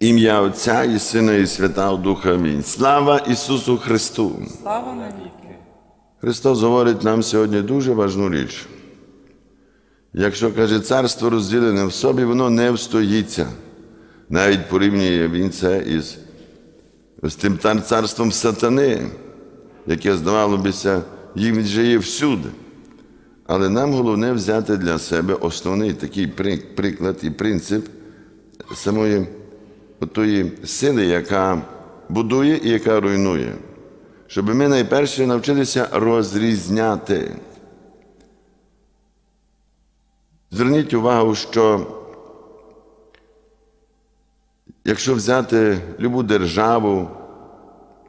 Ім'я Отця і Сина, і Святого Духа. Амінь. Слава Ісусу Христу! Слава навіки. Христос говорить нам сьогодні дуже важну річ. Якщо каже, царство розділене в собі, воно не встоїться. Навіть порівнює він це із, з тим царством сатани, яке, здавалося, їм вже є всюди. Але нам головне взяти для себе основний такий приклад і принцип самої тої сили, яка будує і яка руйнує. Щоб ми найперше навчилися розрізняти. Зверніть увагу, що якщо взяти любу державу,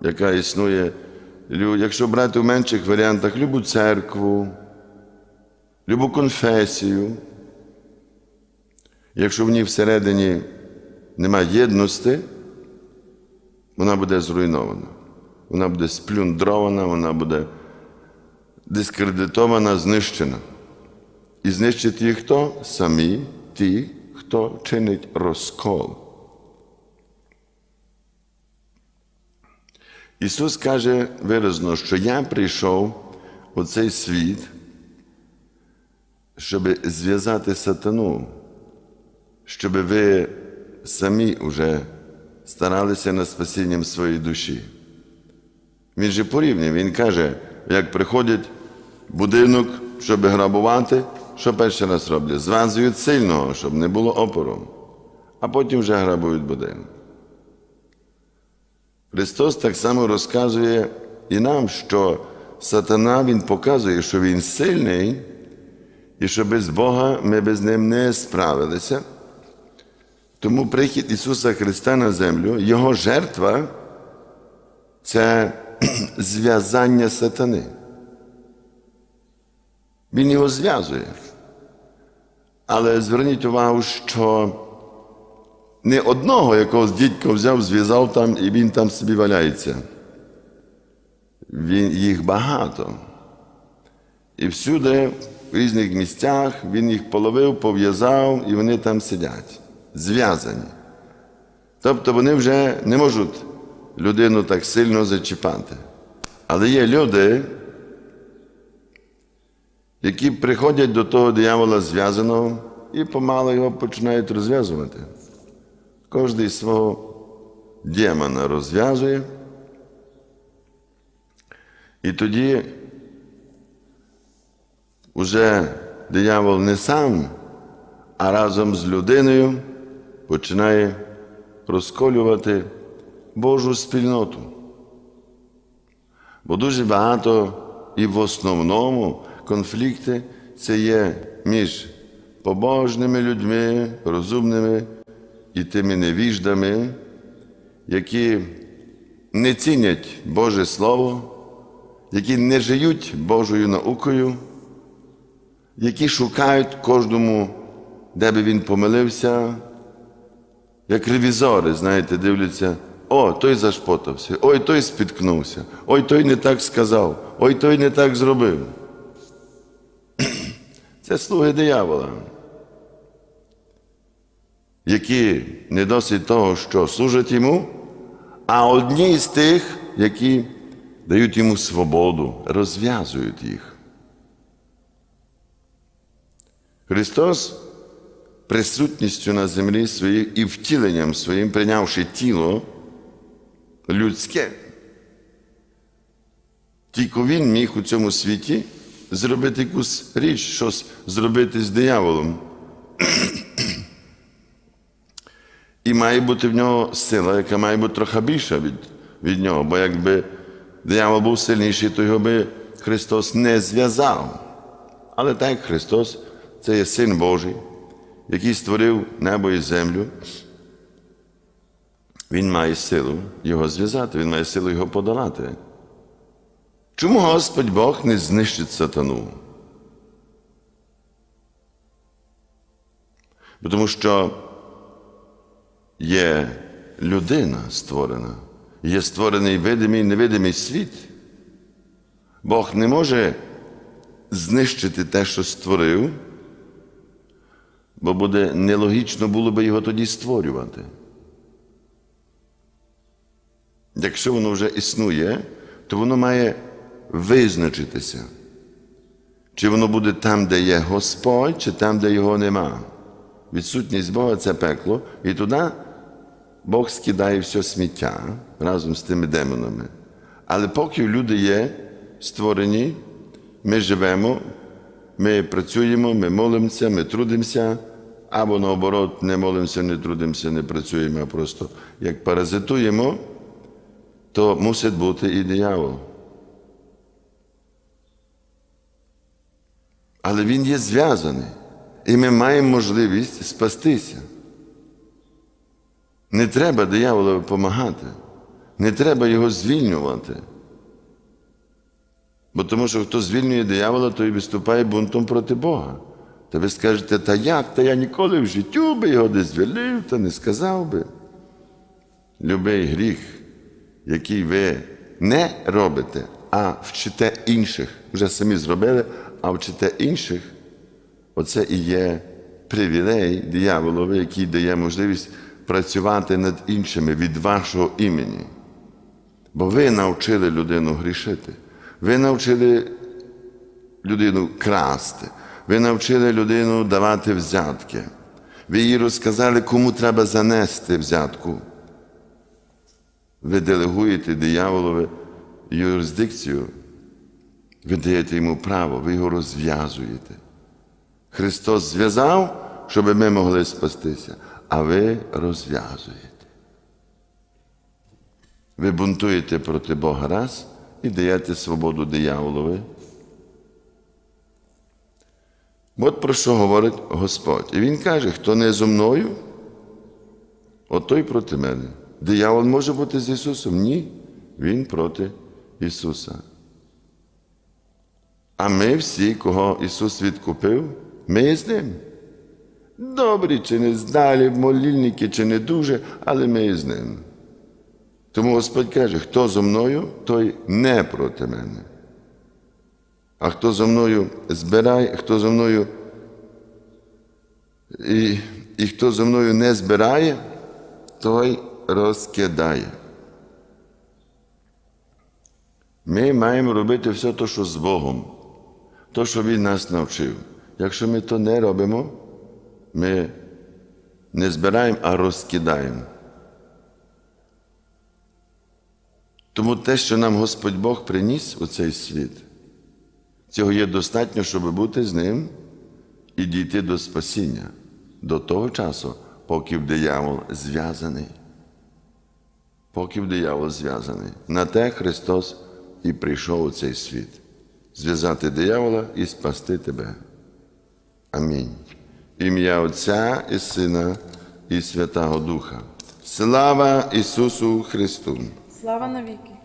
яка існує, якщо брати в менших варіантах любу церкву, любу конфесію, якщо в ній всередині немає єдності, вона буде зруйнована. Вона буде сплюндрована, вона буде дискредитована, знищена. І знищить їх хто? Самі ті, хто чинить розкол. Ісус каже виразно, що я прийшов у цей світ, щоб зв'язати сатану, щоб ви самі вже старалися над спасінням своєї душі. Він же порівнює, він каже, як приходять в будинок, щоб грабувати, що перший раз роблять? Зв'язують сильного, щоб не було опору, а потім вже грабують будинок. Христос так само розказує і нам, що сатана Він показує, що Він сильний, і що без Бога ми без ним не справилися. Тому прихід Ісуса Христа на землю, Його жертва це зв'язання сатани. Він його зв'язує. Але зверніть увагу, що не одного якогось дідька взяв, зв'язав там, і він там собі валяється. Він, їх багато. І всюди, в різних місцях, він їх половив, пов'язав, і вони там сидять, зв'язані. Тобто вони вже не можуть людину так сильно зачіпати. Але є люди, які приходять до того диявола зв'язаного і помало його починають розв'язувати. Кожний свого демона розв'язує. І тоді уже диявол не сам, а разом з людиною починає розколювати Божу спільноту. Бо дуже багато і в основному конфлікти це є між побожними людьми, розумними і тими невіждами, які не цінять Боже Слово, які не живуть Божою наукою, які шукають кожному, де би він помилився, як ревізори, знаєте, дивляться, о, той зашпотався, ой, той спіткнувся, ой, той не так сказав, ой, той не так зробив. Це слуги диявола, які не досить того, що служать йому, а одні з тих, які дають йому свободу, розв'язують їх. Христос присутністю на землі своєю і втіленням своїм, прийнявши тіло людське. Тільки він міг у цьому світі зробити якусь річ, щось зробити з дияволом. І має бути в нього сила, яка має бути трохи більша від, від нього, бо якби диявол був сильніший, то його би Христос не зв'язав. Але так Христос це є Син Божий, який створив небо і землю. Він має силу його зв'язати, він має силу його подолати. Чому Господь Бог не знищить сатану? Тому що є людина створена, є створений видимий і невидимий світ. Бог не може знищити те, що створив, бо буде нелогічно було би його тоді створювати. якщо воно вже існує, то воно має визначитися. Чи воно буде там, де є Господь, чи там, де його нема. Відсутність Бога це пекло, і туди Бог скидає все сміття разом з тими демонами. Але поки люди є створені, ми живемо, ми працюємо, ми молимося, ми трудимося, або наоборот, не молимося, не трудимося, не працюємо, а просто як паразитуємо, то мусить бути і диявол. Але він є зв'язаний, і ми маємо можливість спастися. Не треба дияволу допомагати, не треба його звільнювати. Бо тому що хто звільнює диявола, той виступає бунтом проти Бога. Та ви скажете, та як? Та я ніколи в життю би його не звільнив, та не сказав би. Любий гріх, який ви не робите, а вчите інших, вже самі зробили, а вчите інших, оце і є привілей дияволові, який дає можливість працювати над іншими від вашого імені. Бо ви навчили людину грішити, ви навчили людину красти, ви навчили людину давати взятки. Ви їй розказали, кому треба занести взятку. Ви делегуєте дияволові юрисдикцію, ви даєте йому право, ви його розв'язуєте. Христос зв'язав, щоб ми могли спастися, а ви розв'язуєте. Ви бунтуєте проти Бога раз і даєте свободу дияволові. От про що говорить Господь. І Він каже, хто не зо мною, от той проти мене. Диявол може бути з Ісусом? Ні. Він проти Ісуса. А ми всі, кого Ісус відкупив, ми з ним. Добрі чи не здалі, молільники чи не дуже, але ми з ним. Тому Господь каже, хто зо мною, той не проти мене. А хто зо мною збирає, хто зо мною і, і хто зо мною не збирає, той розкидає. Ми маємо робити все те, що з Богом, те, що Він нас навчив. Якщо ми то не робимо, ми не збираємо, а розкидаємо. Тому те, що нам Господь Бог приніс у цей світ, цього є достатньо, щоб бути з ним і дійти до спасіння до того часу, поки диявол зв'язаний. Поки диявол зв'язаний. На те Христос і прийшов у цей світ зв'язати диявола і спасти тебе. Амінь. Ім'я Отця і Сина і Святого Духа. Слава Ісусу Христу! Слава навіки!